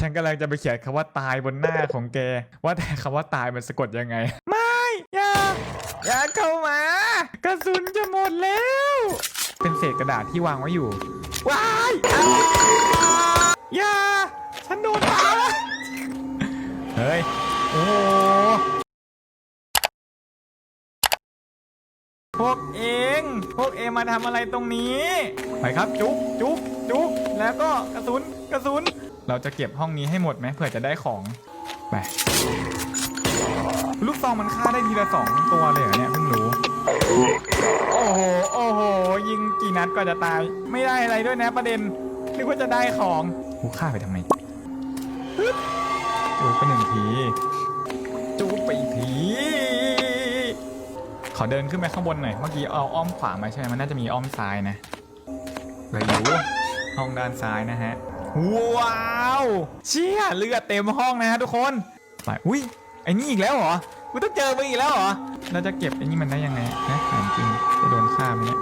ฉันกำลังจะไปเขียนคำว่าตายบนหน้าของแก ว่าแต่คำว่าตายมันสะกดยังไง ไม่อย่าอย่าเข้ามากระสุนจะหมดแล้ว เป็นเศษกระดาษที่วางไว้อยู่ว้ายอ้าวอย่าฉันโดนตายแล้วเฮ้ย โอ้โหพวกเอง พวกเองมาทำอะไรตรงนี้ ไปครับ จุ๊บจุ๊บจุ๊บแล้วก็กระสุน กระสุน เราจะเก็บห้องนี้ให้หมดไหมเผื่อจะได้ของไปลูกซองมันฆ่าได้ทีละสองตัวเลยเหรอเนี่ยเพิ่งรู้ โอ้โห โอ้โห ยิงกี่นัดก็จะตาย ไม่ได้อะไรด้วยนะประเด็น นึกว่าจะได้ของกูฆ่าไปทำไมจูบไปหนึ่งที จูบไปอีกที ขอเดินขึ้นไปข้างบนหน่อย เมื่อกี้เอาอ้อมขวามาใช่ไหมมันน่าจะมีอ้อมซ้ายนะเลยอยู่ห้องด้านซ้ายนะฮะ ว้าวเชี่ยเลือดเต็มห้องนะฮะทุกคนไปอุ้ยไอ้นี่อีกแล้วเหรอกูต้องเจอมึงอีกแล้วเหรอเราจะเก็บไอ้นี่มันได้ยังไงนะถามจริงจะโดนฆ่าไหมเนี่ย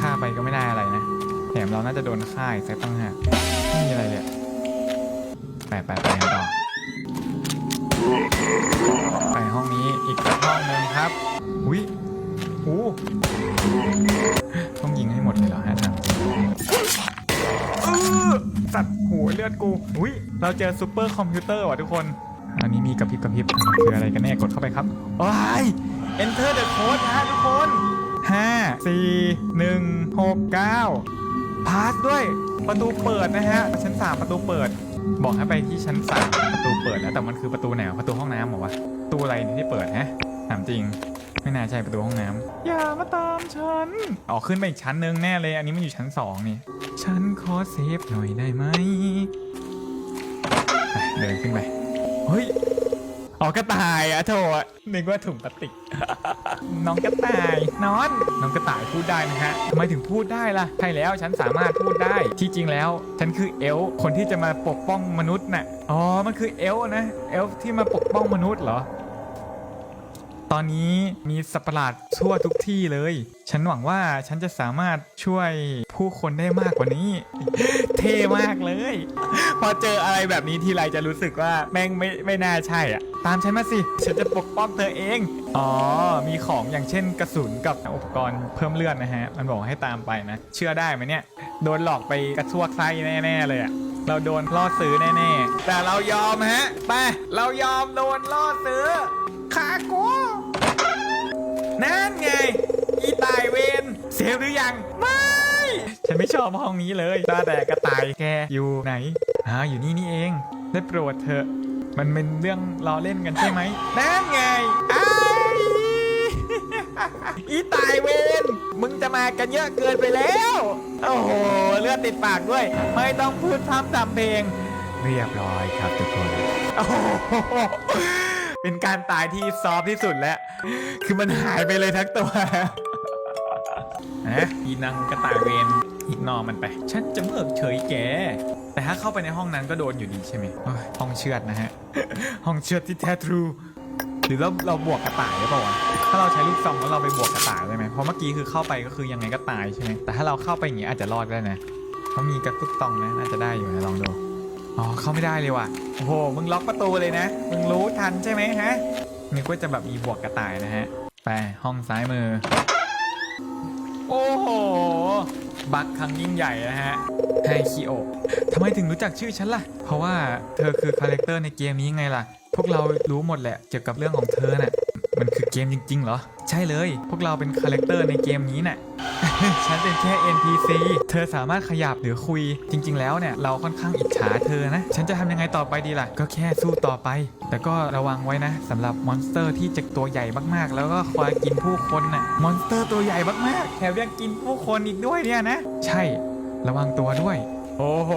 ฆ่าไปก็ไม่ได้อะไรนะแถมเราน่าจะโดนฆ่าอีกสักตั้งหากไม่มีอะไรเลยไปไปไปกันต่อไปห้องนี้อีกสักห้องหนึ่งครับอุ้ย เลือดกูอุ้ยเราเจอซูเปอร์คอมพิวเตอร์ว่ะทุกคน อันนี้มีกระพริบกระพริบคืออะไรกันแน่กดเข้าไปครับว้าย enter the code นะฮะทุกคน 5 4 1 6 9 พาสด้วยประตูเปิดนะฮะ ชั้น 3 ประตูเปิด บอกให้ไปที่ชั้น 3 ประตูเปิดแล้วแต่มันคือประตูไหนวะประตูห้องน้ำเหรอวะประตูอะไรนี่ที่เปิดฮะถามจริง ไม่น่าใช่ประตูห้องน้ำอย่ามาตามฉันออกขึ้นไปอีกชั้นหนึ่งแน่เลย อันนี้มันอยู่ชั้นสองนี่ ฉันขอเซฟหน่อยได้ไหมไปเดินขึ้นไป เฮ้ยออกกระต่ายอะโถนึกว่าถุงพลาสติก น้องกระต่ายนอน น้องกระต่ายพูดได้นะฮะทำไมถึงพูดได้ล่ะ ใช่แล้วฉันสามารถพูดได้ ที่จริงแล้ว ฉันคือเอลฟ์คนที่จะมาปกป้องมนุษย์น่ะ อ๋อ มันคือเอลฟ์นะ เอลฟ์ที่มาปกป้องมนุษย์เหรอ ตอนนี้มีสัตว์ประหลาดทั่วทุกที่เลย ฉันหวังว่าฉันจะสามารถช่วยผู้คนได้มากกว่านี้ เท่มากเลย พอเจออะไรแบบนี้ทีไรจะรู้สึกว่าแม่งไม่ไม่น่าใช่อะ ตามฉันมาสิ ฉันจะปกป้องเธอเอง อ๋อ มีของอย่างเช่นกระสุนกับอุปกรณ์เพิ่มเลือดนะฮะ มันบอกให้ตามไปนะ เชื่อได้ไหมเนี่ย โดนหลอกไปกระซวกไส้แน่ๆเลยอะเราโดนล่อซื้อแน่ๆ แต่เรายอมฮะ ไป เรายอมโดนล่อซื้อ ขากูนั่นไง อีตายเวนเซฟหรือยัง ไม่ ฉันไม่ชอบห้องนี้เลยตาแต่กระต่ายแกอยู่ไหนอ่าอยู่นี่นี่เอง ได้โปรดเถอะ มันเป็นเรื่องล้อเล่นกันใช่ไหมนั่นไงไอ้ายอีตายเวนมึงจะมากันเยอะเกินไปแล้ว โอ้โห เลือดติดปากด้วย ไม่ต้องพูดพร่ำทำเพลง เรียบร้อยครับทุกคน โอ้โห เป็นการตายที่ซอฟที่สุดแล้ว คือมันหายไปเลยทั้งตัวนะอีนังกระต่ายเวนอีกนอมันไป ฉันจะเมิกเฉยแก แต่ถ้าเข้าไปในห้องนั้นก็โดนอยู่ดีใช่ไหมห้องเชือดนะฮะ ห้องเชือดที่แท้ทรู หรือเราเราบวกกระต่ายหรือเปล่าวะถ้าเราใช้ลูกซองแล้วเราไปบวกกระต่ายได้ไหมเพราะเมื่อกี้คือเข้าไปก็คือยังไงก็ตายใช่ไหมแต่ถ้าเราเข้าไปอย่างนี้อาจจะรอดได้นะเพราะมีกระตุกตองนะน่าจะได้อยู่นะลองดู อ๋อเข้าไม่ได้เลยว่ะโอ้โหมึงล็อกประตูเลยนะ มึงรู้ทันใช่ไหมฮะนึกว่าจะแบบมีบวกกระต่ายนะฮะไปห้องซ้ายมือ โอ้โหบัคครั้งยิ่งใหญ่นะฮะไฮคิโอทำไมถึงรู้จักชื่อฉันล่ะ เพราะว่าเธอคือคาแรคเตอร์ในเกมนี้ไงล่ะ พวกเรารู้หมดแหละเกี่ยวกับเรื่องของเธอน่ะมันคือ เกมจริงๆเหรอ ใช่เลย พวกเราเป็นคาแรคเตอร์ในเกมนี้น่ะ ฉันเป็นแค่ NPC เธอสามารถขยับหรือคุย จริง ๆ แล้วเนี่ย เราค่อนข้างอิจฉาเธอนะ ฉันจะทำยังไงต่อไปดีล่ะ ก็แค่สู้ต่อไป แต่ก็ระวังไว้นะสำหรับมอนสเตอร์ที่จะตัวใหญ่มากๆ แล้วก็คอยกินผู้คนน่ะ มอนสเตอร์ตัวใหญ่มากๆ แถมยังกินผู้คนอีกด้วยเนี่ยนะ ใช่ ระวังตัวด้วย โอ้โห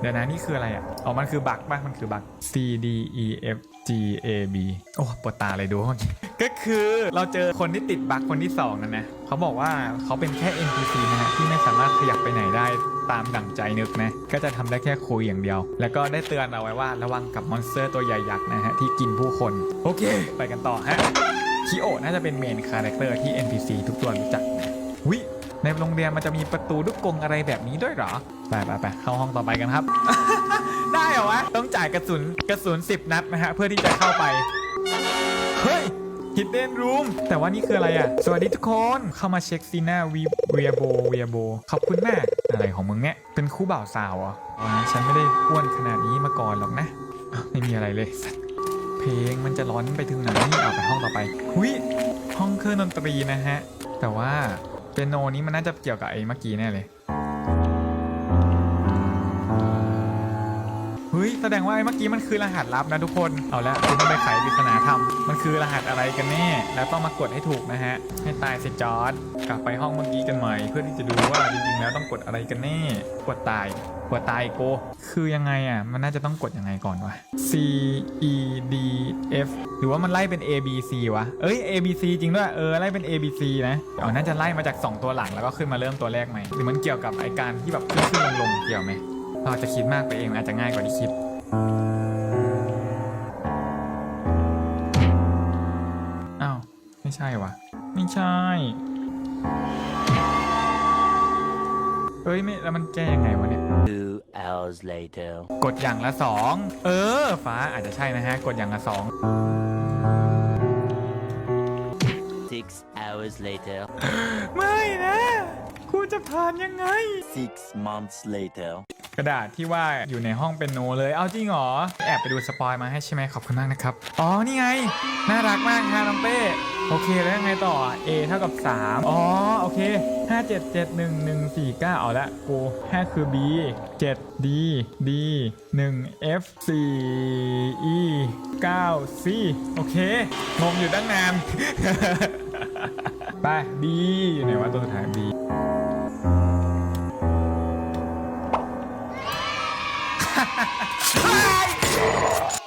เดี๋ยวนะนี่คืออะไรอะ อ๋อ มันคือบั๊กป่ะ มันคือบั๊ก C D E F G A B โอ้ปวดตาเลยดูเมื่อกี้ก็คือเราเจอคนที่ติดบั๊กคนที่สองนั่นนะเขาบอกว่าเขาเป็นแค่ NPC นะฮะที่ไม่สามารถขยับไปไหนได้ตามดั่งใจนึกนะ ก็จะทำได้แค่คุยอย่างเดียว แล้วก็ได้เตือนเอาไว้ว่าระวังกับมอนสเตอร์ตัวใหญ่ยักษ์นะฮะที่กินผู้คน โอเค ไปกันต่อฮะคิโอน่าจะเป็นเมนคาแรคเตอร์ที่ NPC ทุกตัวรู้จักนะวิในในโรงเรียนมันจะมีประตูลูกกรงอะไรแบบนี้ด้วยเหรอ ไปไปไปเข้าห้องต่อไปกันครับ ได้เหรอวะ ต้องจ่ายกระสุนกระสุน 10 นัดนะฮะ เพื่อที่จะเข้าไป เฮ้ย Hidden Room แต่ว่านี่คืออะไรอะ สวัสดีทุกคนเข้ามาเช็คซีน่าวีเวียโบเวียโบขอบคุณมาก อะไรของมึงเนี่ยเป็นคู่บ่าวสาวเหรออ๋อฉันไม่ได้อ้วนขนาดนี้มาก่อนหรอกนะอะไม่มีอะไรเลยสัตว์เพลงมันจะร้อนไปถึงไหนเอาไปห้องต่อไปหุยห้องเครื่องดนตรีนะฮะ แต่ว่าเปียโนนี้มันน่าจะเกี่ยวกับไอ้เมื่อกี้แน่เลย ฮ้ยแสดงว่าไอ้เมื่อกี้มันคือรหัสลับนะทุกคน เอาละคุณต้องไปไขปริศนาธรรม มันคือรหัสอะไรกันแน่ แล้วต้องมากดให้ถูกนะฮะ ให้ตายสิจอร์ดกลับไปห้องเมื่อกี้กันใหม่ เพื่อที่จะดูว่าจริงๆแล้วต้องกดอะไรกันแน่ กดตาย กดตายโก คือยังไงอะ มันน่าจะต้องกดยังไงก่อนวะ C E D F หรือว่ามันไล่เป็น A B C วะ เอ้ย A B C จริงด้วย เออ ไล่เป็น A B C นะอ๋อน่าจะไล่มาจาก 2 ตัวหลังแล้วก็ขึ้นมาเริ่มตัวแรกใหม่หรือมันเกี่ยวกับไอการที่แบบขึ้นขึ้นลงลงๆเกี่ยวไหม เราอาจจะคิดมากไปเองมันอาจจะง่ายกว่าที่คิดอ้าวไม่ใช่วะไม่ใช่เอ้ยไม่แล้วมันแก้ยังไงวะเนี่ย Two hours later. กดอย่างละสองเออฟ้าอาจจะใช่นะฮะ กดอย่างละสอง Six hours later. ไม่นะกูจะผ่านยังไง Six months later. กระดาษที่ว่าอยู่ในห้องเป็นโนเลย เอาจริงเหรอ แอบไปดูสปอยมาให้ใช่ไหมขอบคุณมากนะครับ อ๋อ นี่ไง น่ารักมากค่ะน้องเป้ โอเค แล้วยังไงต่อ A เท่ากับ 3 อ๋อ โอเค 5 7 7 1 1 4 9 เอาละกู5คือ B 7 D D 1 F 4 E 9 C โอเค งงอยู่ตั้งนาน ไป B อยู่ไหนวะตัวสุดท้าย B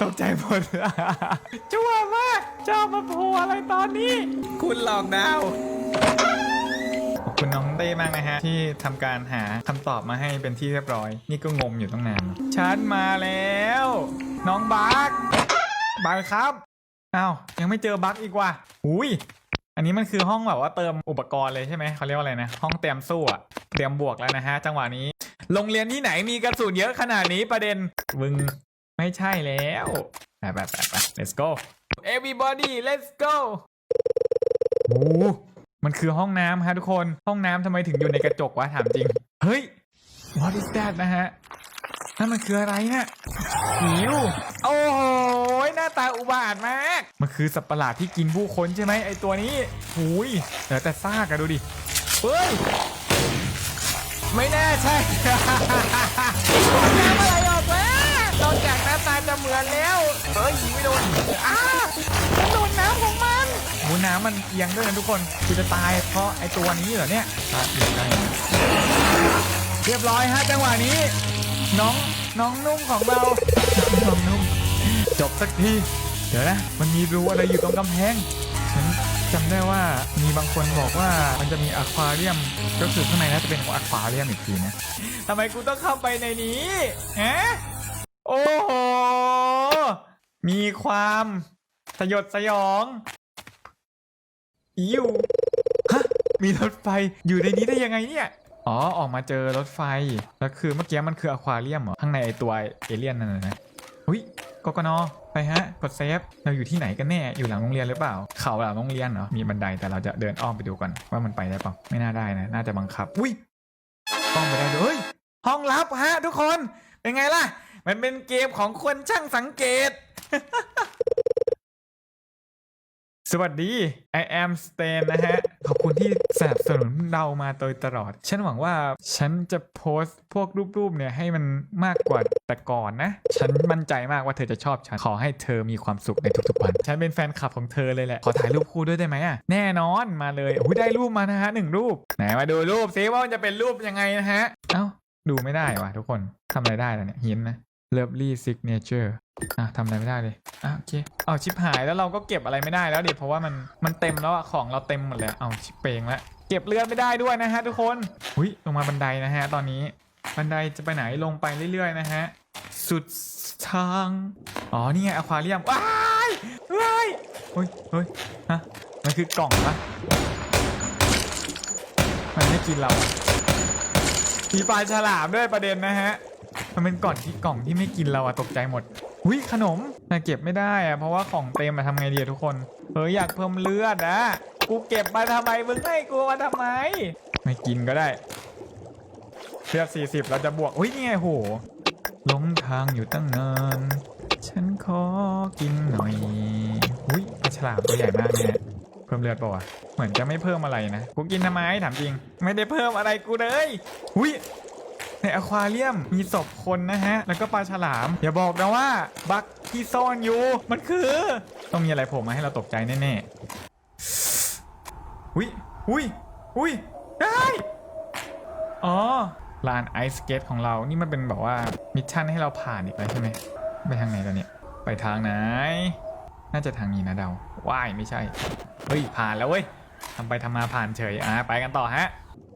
ตกใจหมด ชั่วมากเจ้ามาโผล่อะไรตอนนี้ คุณหลอกดาวขอบคุณน้องเต้มากนะฮะ ที่ทำการหาคำตอบมาให้เป็นที่เรียบร้อย นี่ก็งมอยู่ตั้งนานฉันมาแล้ว น้องบักบักครับอ้าวยังไม่เจอบักอีกว่ะอุ้ยอันนี้มันคือห้องแบบว่าเติมอุปกรณ์เลยใช่ไหมเขาเรียกว่าอะไรนะห้องเตรียมสู้อะเตรียมบวกแล้วนะฮะ จังหวะนี้ โรงเรียนที่ไหนมีกระสุนเยอะขนาดนี้ประเด็นมึง ไม่ใช่แล้วไปไปไปไป let's go everybody let's go โอ้มันคือห้องน้ำฮะทุกคน ห้องน้ำทำไมถึงอยู่ในกระจกวะถามจริง เฮ้ย what is that นะฮะ นั่นมันคืออะไรเนี่ยหิว โอ้โห หน้าตาอุบาทมาก มันคือสัตว์ประหลาดที่กินผู้คนใช่ไหมไอตัวนี้หุยเหลือแต่ซากอะดูดิ เฮ้ย ไม่แน่ใช่น้ำอะไร นอกจากหน้าตาจะเหมือนแล้วเฮ้ยยิงไม่โดนอ้ามันโดนน้ำของมันหมูน้ำมันเอียงด้วยนะทุกคนกูจะตายเพราะไอตัวนี้เหรอเนี่ยตาเอียงได้นะเรียบร้อยฮะจังหวะนี้ น้องน้องนุ่มของเรา น้องนุ่ม จบสักทีเดี๋ยวนะ มันมีรูอะไรอยู่ตรงกำแพง ฉันจำได้ว่ามีบางคนบอกว่ามันจะมีอะควาเรียม ก็คือข้างในน่าจะเป็นของอะควาเรียมอีกทีนะทำไมกูต้องเข้าไปในนี้ฮะ โอ้โห มีความสยดสยองอิวฮะ มีรถไฟอยู่ในนี้ได้ยังไงเนี่ย อ๋อ ออกมาเจอรถไฟ แล้วคือเมื่อกี้มันคืออะควาเรียมเหรอ ข้างในไอตัวเอเลี่ยนนั่นนะอุ้ยกกนไปฮะ กดเซฟ เราอยู่ที่ไหนกันแน่ อยู่หลังโรงเรียนหรือเปล่า เขาหลังโรงเรียนเหรอ มีบันไดแต่เราจะเดินอ้อมไปดูก่อนว่ามันไปได้เปล่า ไม่น่าได้นะ น่าจะบังคับ อุ้ยต้องไปได้เฮ้ยห้องลับฮะทุกคน เป็นไงล่ะ มันเป็นเกมของคนช่างสังเกต สวัสดี I am Stan นะฮะ ขอบคุณที่สนับสนุนเรามาโดยตลอด ฉันหวังว่าฉันจะโพสต์พวกรูปๆเนี่ยให้มันมากกว่าแต่ก่อนนะ ฉันมั่นใจมากว่าเธอจะชอบฉัน ขอให้เธอมีความสุขในทุกๆวัน ฉันเป็นแฟนคลับของเธอเลยแหละ ขอถ่ายรูปคู่ด้วยได้ไหมอะ แน่นอนมาเลยอุ้ยได้รูปมานะฮะหนึ่งรูป ไหนมาดูรูปซิว่ามันจะเป็นรูปยังไงนะฮะ เอ้าดูไม่ได้วะทุกคนทำอะไรได้ล่ะเนี่ยหินนะ Lovely Signature อะทำอะไรไม่ได้เลยอะโอเค เอาชิปหายแล้วเราก็เก็บอะไรไม่ได้แล้วดิเพราะว่ามันมันเต็มแล้วอะของเราเต็มหมดแล้วเอาชิปเปงแล้วเก็บเลือดไม่ได้ด้วยนะฮะทุกคนหุยลงมาบันไดนะฮะตอนนี้บันไดจะไปไหนลงไปเรื่อยๆนะฮะสุดทางอ๋อนี่ไงอควาเรียมว้ายว้ายเฮ้ยเฮ้ยฮะมันคือกล่องปะมันไม่กินเราอะมีปลาฉลามด้วยประเด็นนะฮะ มันเป็นกล่องที่กล่องที่ไม่กินเราอะตกใจหมดหุยขนมแต่เก็บไม่ได้อะเพราะว่าของเต็มมาทำไงดีอะทุกคนเฮ้ยอยากเพิ่มเลือดนะกูเก็บมาทำไมมึงให้กูมาทำไม ไม่กินก็ได้เลือด40 เราจะบวกอุ้ยนี่ไงโหลงทางอยู่ตั้งนานฉันขอกินหน่อยอุ้ยปลาฉลามตัวใหญ่มากเนี่ยเพิ่มเลือดป่าวะเหมือนจะไม่เพิ่มอะไรนะ กูกินทำไมถามจริง ไม่ได้เพิ่มอะไรกูเลยอุ้ย ในอควาเรียมมีศพคนนะฮะ แล้วก็ปลาฉลาม อย่าบอกนะว่าบักที่ซ่อนอยู่ มันคือ ต้องมีอะไรโผล่มาให้เราตกใจแน่ๆอุ้ยอุ้ยอุ้ยได้อ๋อลานไอซ์เกตของเรา นี่มันเป็นแบบว่ามิชชั่นให้เราผ่านอีกแล้วใช่ไหมไปทางไหนตอนนี้ไปทางไหน น่าจะทางนี้นะเดาว่ายไม่ใช่ เฮ้ย ผ่านแล้วเว้ยทำไปทำมาผ่านเฉย อะ ไปกันต่อฮะ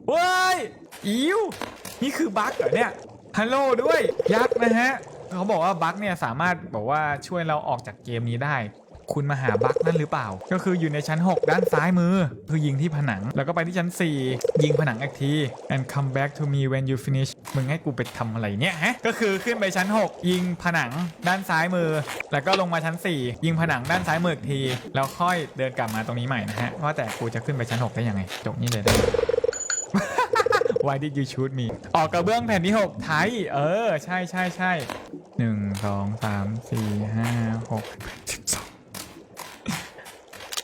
เว้ย อิว นี่คือบั๊กเหรอเนี่ยฮัลโหลด้วยยักษ์นะฮะเขาบอกว่าบั๊กเนี่ยสามารถบอกว่าช่วยเราออกจากเกมนี้ได้ คุณมาหาบั๊กนั่นหรือเปล่า ก็คืออยู่ในชั้น 6 ด้านซ้ายมือ คือยิงที่ผนัง แล้วก็ไปที่ชั้น 4 ยิงผนังอีกที and come back to me when you finish มึงให้กูไปทำอะไรเนี่ยฮะ ก็คือขึ้นไปชั้น 6 ยิงผนังด้านซ้ายมือ แล้วก็ลงมาชั้น 4 ยิงผนังด้านซ้ายมืออีกที แล้วค่อยเดินกลับมาตรงนี้ใหม่นะฮะว่าแต่กูจะขึ้นไปชั้น 6 ได้ยังไงจบนี่เลยได้ Why did you shoot me ออกกระเบื้องแผ่นที่ 6 ไทย เออ ใช่ใช่ใช่หนึ่งสองสามสี่ห้าหกสิบสอง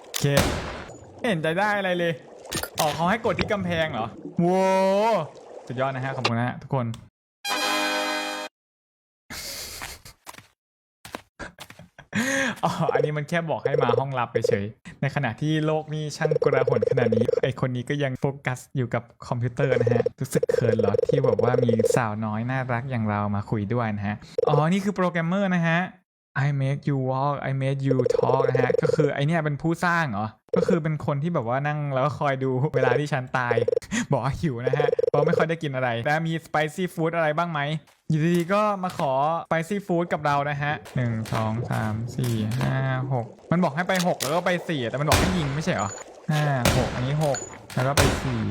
โอเคไม่เห็นจะได้อะไรเลย ออกเขาให้กดที่กำแพงเหรอโว้สุดยอดนะฮะ ขอบคุณนะฮะทุกคน อ๋ออันนี้มันแค่บอกให้มาห้องลับไปเฉย ในขณะที่โลกนี่ช่างกระหนขนาดนี้ไอคนนี้ก็ยังโฟกัสอยู่กับคอมพิวเตอร์นะฮะรู้สึกเขินเหรอที่แบบว่ามีสาวน้อยน่ารักอย่างเรามาคุยด้วยนะฮะอ๋อนี่คือโปรแกรมเมอร์นะฮะ I make you walk I made you talk นะฮะ ก็คือไอเนี่ยเป็นผู้สร้างเหรอ ก็คือเป็นคนที่แบบว่านั่งแล้วก็คอยดูเวลาที่ฉันตาย บอกว่าหิวนะฮะเพราะไม่ค่อยได้กินอะไรแต่มีสไปซี่ฟู้ดอะไรบ้างไหมอยู่ดีๆก็มาขอไปซี่ฟู้ดกับเรานะฮะหนึ่งสองสามสี่ห้าหกมันบอกให้ไปหกแล้วก็ไปสี่แต่มันบอกให้ยิงไม่ใช่เหรอ ห้าหกอันนี้หกแล้วก็ไปสี่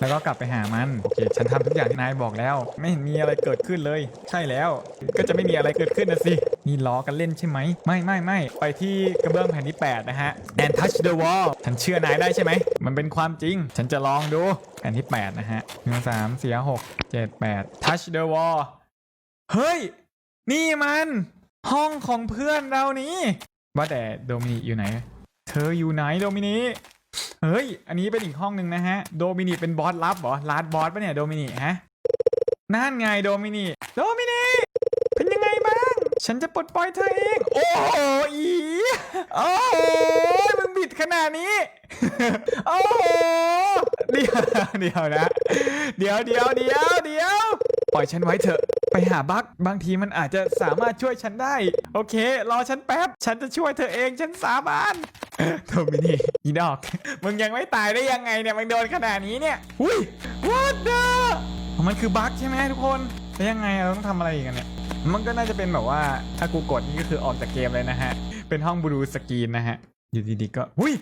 แล้วก็กลับไปหามันโอเคฉันทำทุกอย่างที่นายบอกแล้ว ไม่เห็นมีอะไรเกิดขึ้นเลย ใช่แล้ว ก็จะไม่มีอะไรเกิดขึ้นนะสินี่ล้อกันเล่นใช่ไหมไม่ไม่ไม่ไปที่กระเบื้องแผ่นที่ 8 นะฮะ and touch the wall ฉันเชื่อนายได้ใช่ไหม มันเป็นความจริง ฉันจะลองดูแผ่นที่ 8 นะฮะหนึ่งสามสี่หกเจ็ดแปด touch the wall เฮ้ย นี่มัน ห้องของเพื่อนเรานี่ว่าแต่โดมินิอยู่ไหน เธออยู่ไหนโดมินิ เฮ้ย อันนี้เป็นอีกห้องหนึ่งนะฮะ โดมินิเป็นบอสลับเหรอลาดบอสปะเนี่ยโดมินิฮะ นั่นไงโดมินิโดมินิเป็นยังไงบ้าง ฉันจะปลดปล่อยเธอเอง โอ้โหอีโอ้โหมึงบิดขนาดนี้ โอ้โหเดี๋ยวเดี๋ยวนะ เดี๋ยวเดี๋ยวเดี๋ยวเดี๋ยวปล่อยฉันไว้เถอะ ไปหาบั๊กบางทีมันอาจจะสามารถช่วยฉันได้ โอเค รอฉันแป๊บ ฉันจะช่วยเธอเอง ฉันสาบาน โทมินี่อีดอก มึงยังไม่ตายได้ยังไงเนี่ยมึงโดนขนาดนี้เนี่ยอุ้ย what the อ๋อมันคือบั๊กใช่ไหมทุกคนแล้วยังไงเราต้องทำอะไรอีกกันเนี่ย มันก็น่าจะเป็นแบบว่าถ้ากูกดนี่ก็คือออกจากเกมเลยนะฮะ เป็นห้องบลูสกรีนนะฮะ อยู่ดีๆก็อุ้ย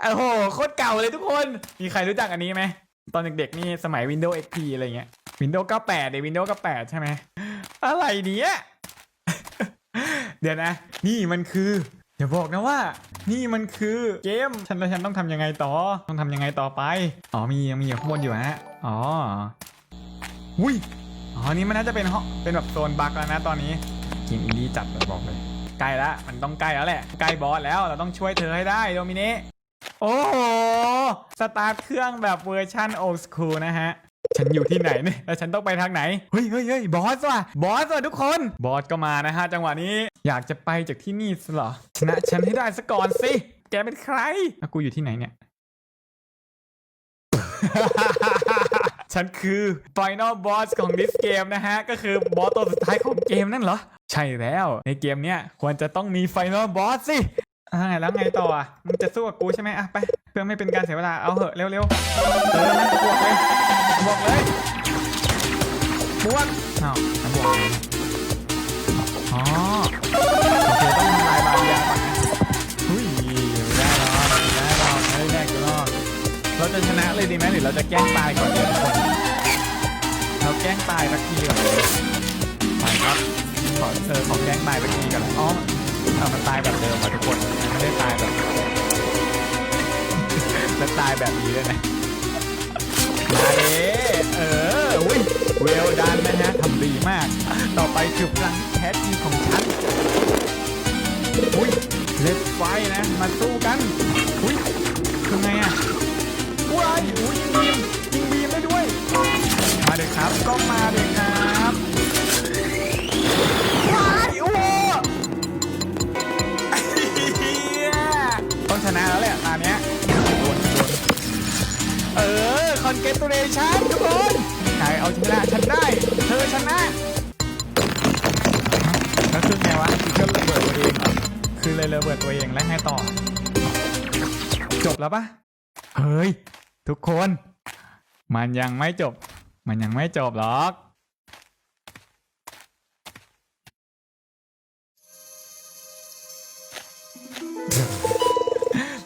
โอ้โหโคตรเก่าเลยทุกคน มีใครรู้จักอันนี้ไหม ตอนเด็กๆนี่สมัย Windows XP อะไรเงี้ย Windows 98เดี๋ยว Windows 98 ใช่ไหม อะไรเนี้ย เดี๋ยวนะ นี่มันคือ อย่าบอกนะว่า นี่มันคือเกม ฉันแล้วฉันต้องทำยังไงต่อ ต้องทำยังไงต่อไป อ๋อมียังมีอยู่ข้างบนอยู่ฮะ อ๋อ อุ้ย อ๋อนี่มันน่าจะเป็นห้องเป็นแบบโซนบักแล้วนะตอนนี้กินดีจัดเลยบอกเลย ใกล้ละมันต้องใกล้แล้วแหละ ใกล้บอสแล้วเราต้องช่วยเธอให้ได้โดมิเนโอ้โห สตาร์ทเครื่องแบบเวอร์ชันโอ s คูลนะฮะ ฉันอยู่ที่ไหนเนี่ยแล้วฉันต้องไปทางไหน เฮ้ยเฮ้ยเฮ้ยบอสว่ะ บอสว่ะทุกคน บอสก็มานะฮะจังหวะนี้ อยากจะไปจากที่นี่สิเหรอ ชนะฉันให้ได้ซะก่อนสิ แกเป็นใครอะกูอยู่ที่ไหนเนี่ย ฉันคือ Final Boss ของ this game นะฮะ ก็คือบอสตัวสุดท้ายของเกมนั่นเหรอ ใช่แล้ว ในเกมเนี้ยควรจะต้องมี Final Boss สิ อ่าแล้วไงต่ออะมึงจะสู้กับกูใช่ไหมอะไปเพื่อไม่เป็นการเสียเวลาเอาเหอะเร็วๆเร็วเออนั่นบวกเลยบวกเลยบวกอ้าวบวกอ๋อโอเคต้องทำลายบาเรียก่อนนะอุ้ยได้รอกได้รอกไม่ได้แรกกูหรอกเราจะชนะเลยดีไหมหรือเราจะแกล้งตายก่อนเดี๋ยวทุกคนเราแกล้งตายสักทีก่อนไปครับขอเออขอแกล้งตายสักทีก่อนอ๋อ อามันตายแบบเดิมอะทุกคนมันไม่ได้ตายแบบ แล้วตายแบบนี้เลยนะมาเด้เอออุ้ยเวลดันนะฮะทำดีมาก ต่อไปคือพลังที่แท้จริงของฉันอุ้ยเล็ดไฟนะ มาสู้กันอุ้ยคือไงอะว้ายอุ้ยยิงบีมยิงบีมได้ด้วย มาเด็กครับก็มาเด็กครับ อคอนเกตูเรชั่นทุกคนใครเอาชนะฉันได้ เธอชนะแล้วคือไงวะคือก็ระเบิดตัวเองเหรอคือเลยระเบิดตัวเองแล้วไงต่อ จบแล้วปะเฮ้ย ทุกคน มันยังไม่จบ มันยังไม่จบหรอก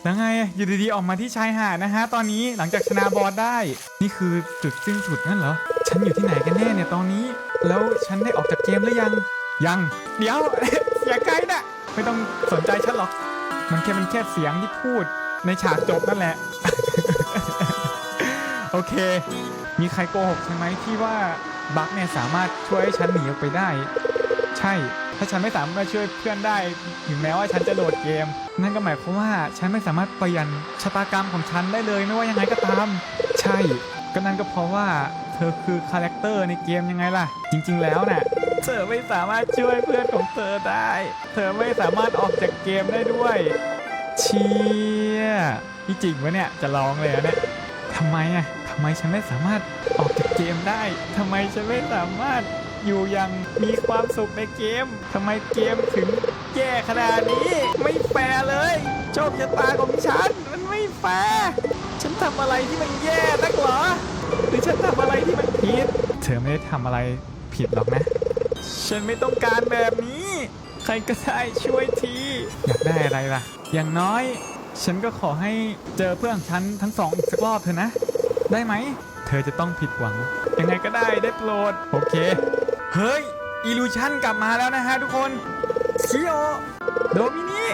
แล้วไงอยู่ดีๆออกมาที่ชายหาดนะฮะ ตอนนี้หลังจากชนะบอสได้ นี่คือจุดสิ้นสุดนั่นเหรอ ฉันอยู่ที่ไหนกันแน่เนี่ยตอนนี้ แล้วฉันได้ออกจากเกมหรือยัง ยัง เดี๋ยว อย่าใกล้นะ ไม่ต้องสนใจฉันหรอก มันแค่มันแค่เสียงที่พูดในฉากจบนั่นแหละ โอเค มีใครโกหกใช่ไหมที่ว่าบัคเนี่ยสามารถช่วยให้ฉันหนีออกไปได้ ช่ ถ้าฉันไม่สามารถช่วยเพื่อนได้ ถึงแม้ว่าฉันจะโหลดเกม นั่นก็หมายความว่าฉันไม่สามารถเปลี่ยนชะตากรรมของฉันได้เลยไม่ว่ายังไงก็ตาม ใช่ ก็นั่นก็เพราะว่าเธอคือคาแรคเตอร์ในเกมยังไงล่ะ จริง ๆ แล้วน่ะเธอไม่สามารถช่วยเพื่อนของเธอได้ เธอไม่สามารถออกจากเกมได้ด้วย เชียนี่จริงวะเนี่ย จะร้องเลยนะเนี่ยทำไมอะทำไมฉันไม่สามารถออกจากเกมได้ทำไมฉันไม่สามารถ อยู่อยังมีความสุขในเกมทำไมเกมถึงแย่ขนาดนี้ ไม่แฟร์เลย โชคชะตาของฉัน มันไม่แฟร์ฉันทำอะไรที่มันแย่นักเหรอ หรือฉันทำอะไรที่มันผิด เธอไม่ได้ทำอะไรผิดหรอกนะ ฉันไม่ต้องการแบบนี้ ใครก็ได้ช่วยที อยากได้อะไรล่ะ อย่างน้อย ฉันก็ขอให้เจอเพื่อนของฉันทั้งสองอีกสักรอบเถอะนะ ได้ไหม เธอจะต้องผิดหวัง ยังไงก็ได้ได้โปรด โอเค เฮ้ยอีลูชันกลับมาแล้วนะฮะทุกคนชิโอโดมินิ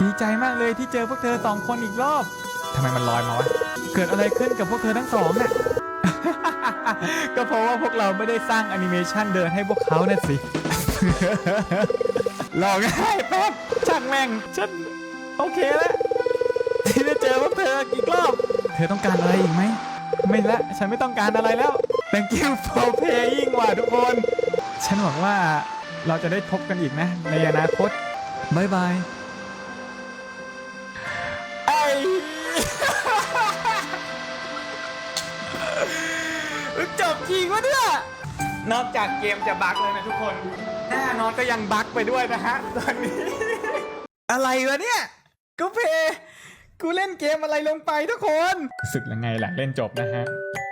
ดีใจมากเลยที่เจอพวกเธอสองคนอีกรอบทำไมมันลอยมาวะเกิดอะไรขึ้นกับพวกเธอทั้งสองน่ะก็เพราะว่าพวกเราไม่ได้สร้างแอนิเมชันเดินให้พวกเขาน่ะสิลองให้แป๊บช่างแม่งฉันโอเคแล้วที่ได้เจอพวกเธออีกรอบ เธอต้องการอะไรอีกไหม ไม่ละ ฉันไม่ต้องการอะไรแล้ว thank you for playing ว่ะทุกคน ฉันหวังว่าเราจะได้พบกันอีกนะ ในอนาคตบายบายไอ้จบจริงวะเนี่ยนอกจากเกมจะบั๊กเลยนะทุกคน หน้านอนก็ยังบั๊กไปด้วยนะฮะตอนนี้ อะไรวะเนี่ยกูเพย์กูเล่นเกมอะไรลงไปทุกคนรู้สึกยังไงหลังเล่นจบนะฮะ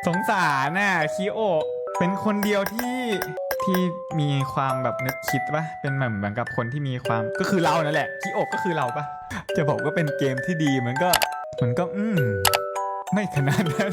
สงสารน่ะคิโอ เป็นคนเดียวที่ ที่มีความแบบนึกคิดปะเป็นแบบเหมือนกับคนที่มีความก็คือเรานั่นแหละขี้อก็คือเราปะจะบอกว่าเป็นเกมที่ดีมันก็มันก็ อืมไม่ขนาดนั้น